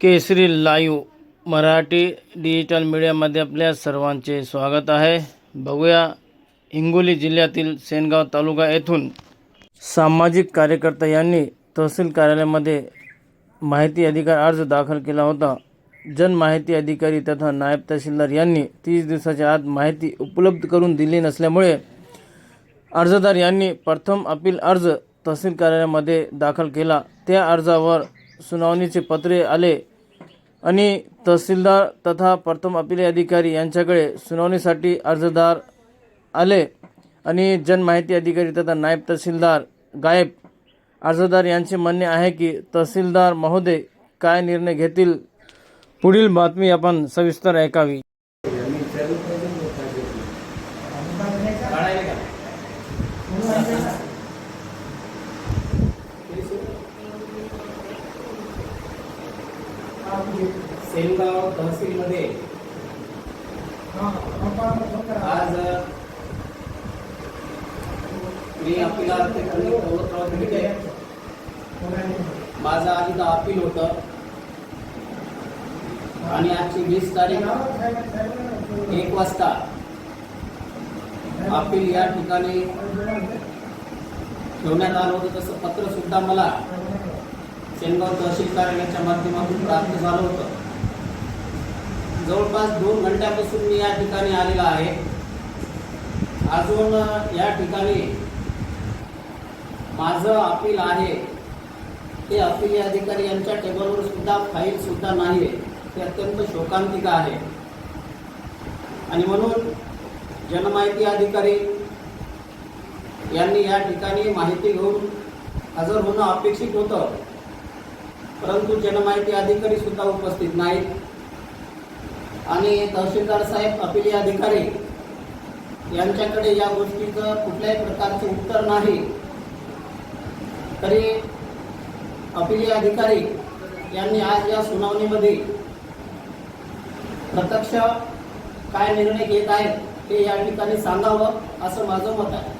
केसरी live Marathi digital मीडियामध्ये आपल्या सर्वांचे स्वागत आहे. बघूया हिंगोली जिल्ह्यातील सेनगाव तालुका येथून सामाजिक कार्यकर्ता यांनी तहसील कार्यालयामध्ये माहिती अधिकार अर्ज दाखल केला होता. जनमाहिती अधिकारी तथा नायब तहसीलदार यांनी तीस दिवसाच्या आत माहिती उपलब्ध करून दिली नसल्यामुळे अर्जदार यांनी प्रथम अपील अर्ज तहसील कार्यालयामध्ये दाखल केला. त्या अर्जावर सुनावणीचे पत्रे आले. आणि तहसीलदार तथा प्रथम अपील अधिकारी यांच्याकडे सुनावणीसाठी अर्जदार आले आणि जनमाहिती अधिकारी तथा नायब तहसीलदार गायब. अर्जदार यांचे म्हणणे आहे की तहसीलदार महोदय काय निर्णय घेतील? पुढील बातमी आपण सविस्तर ऐकावी. सेनगाव तहसीलमध्ये. आज मी भिडके माझं आधी अपील होतं. आणि आजची वीस तारीख एक वाजता अपील या ठिकाणी ठेवण्यात आलं होतं. तसं पत्र सुद्धा मला सेनगाव तहसील कार्यालयाच्या माध्यमातून प्राप्त झालं होतं. जवळपास दोन घंट्यापासून मी या ठिकाणी आलेला आहे. अजून या ठिकाणी माझं अपील आहे ते अपील अधिकारी यांच्या टेबलवर सुद्धा फाईल सुद्धा नाही ते अत्यंत शोकांतिका आहे. आणि म्हणून जनमाहिती अधिकारी यांनी या ठिकाणी माहिती घेऊन हजर होणं अपेक्षित होतं. परंतु जनमाहिती अधिकारी सुद्धा उपस्थित नाहीत. आणि तहसीलदार साहेब अपिली अधिकारी यांच्याकडे या गोष्टीचं कुठल्याही प्रकारचं उत्तर नाही. तरी अपिली अधिकारी यांनी आज या सुनावणीमध्ये प्रत्यक्ष काय निर्णय घेत आहेत हे या ठिकाणी सांगावं असं माझं मत आहे.